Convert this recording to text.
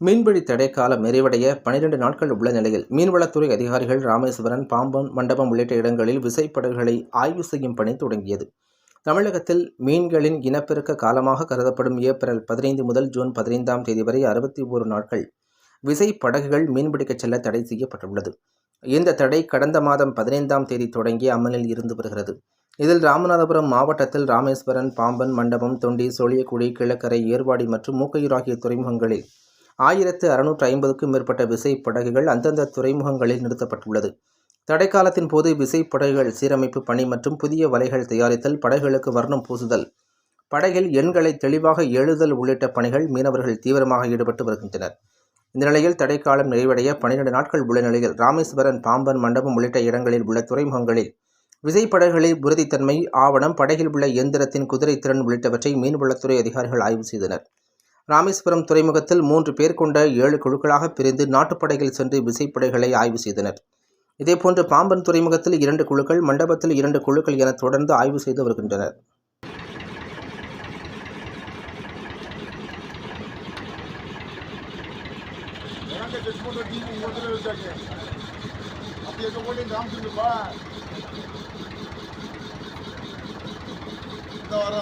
மீன்பிடி தடை காலம் நிறைவடைய பனிரெண்டு நாட்கள் உள்ள நிலையில் மீன்வளத்துறை அதிகாரிகள் ராமேஸ்வரன் பாம்பன் மண்டபம் உள்ளிட்ட இடங்களில் விசைப்படகுகளை ஆய்வு செய்யும் பணி தொடங்கியது. தமிழகத்தில் மீன்களின் இனப்பெருக்க காலமாக கருதப்படும் ஏப்ரல் பதினைந்து முதல் ஜூன் பதினைந்தாம் தேதி வரை அறுபத்தி ஓரு நாட்கள் விசைப்படகுகள் மீன்பிடிக்கச் செல்ல தடை செய்யப்பட்டுள்ளது. இந்த தடை கடந்த மாதம் பதினைந்தாம் தேதி தொடங்கி அமலில் இருந்து வருகிறது. இதில் ராமநாதபுரம் மாவட்டத்தில் ராமேஸ்வரன் பாம்பன் மண்டபம் தொண்டி சோழியக்குடி கிழக்கரை ஏர்வாடி மற்றும் மூக்கையூர் ஆகிய துறைமுகங்களில் ஆயிரத்து அறுநூற்று ஐம்பதுக்கும் மேற்பட்ட விசைப்படகுகள் அந்தந்த துறைமுகங்களில் நிறுத்தப்பட்டுள்ளது. தடைக்காலத்தின் போது விசைப்படகுகள் சீரமைப்பு பணி மற்றும் புதிய வலைகள் தயாரித்தல் படகுகளுக்கு வர்ணம் பூசுதல் படகில் எண்களை தெளிவாக எழுதல் உள்ளிட்ட பணிகள் மீனவர்கள் தீவிரமாக ஈடுபட்டு வருகின்றனர். இந்த நிலையில் தடைக்காலம் நிறைவடைய பன்னிரண்டு நாட்கள் உள்ள நிலையில் ராமேஸ்வரன் பாம்பன் மண்டபம் உள்ளிட்ட இடங்களில் உள்ள துறைமுகங்களில் விசைப்படகுகளில் உறுதித்தன்மை ஆவணம் படகில் உள்ள இயந்திரத்தின் குதிரைத்திறன் உள்ளிட்டவற்றை மீன்வளத்துறை அதிகாரிகள் ஆய்வு செய்தனர். ராமேஸ்வரம் துறைமுகத்தில் மூன்று பேர் கொண்ட ஏழு குழுக்களாக பிரிந்து நாட்டுப்படையில் சென்று விசைப்படைகளை ஆய்வு செய்தனர். இதேபோன்று பாம்பன் துறைமுகத்தில் இரண்டு குழுக்கள் மண்டபத்தில் இரண்டு குழுக்கள் என தொடர்ந்து ஆய்வு செய்து வருகின்றனர். இந்த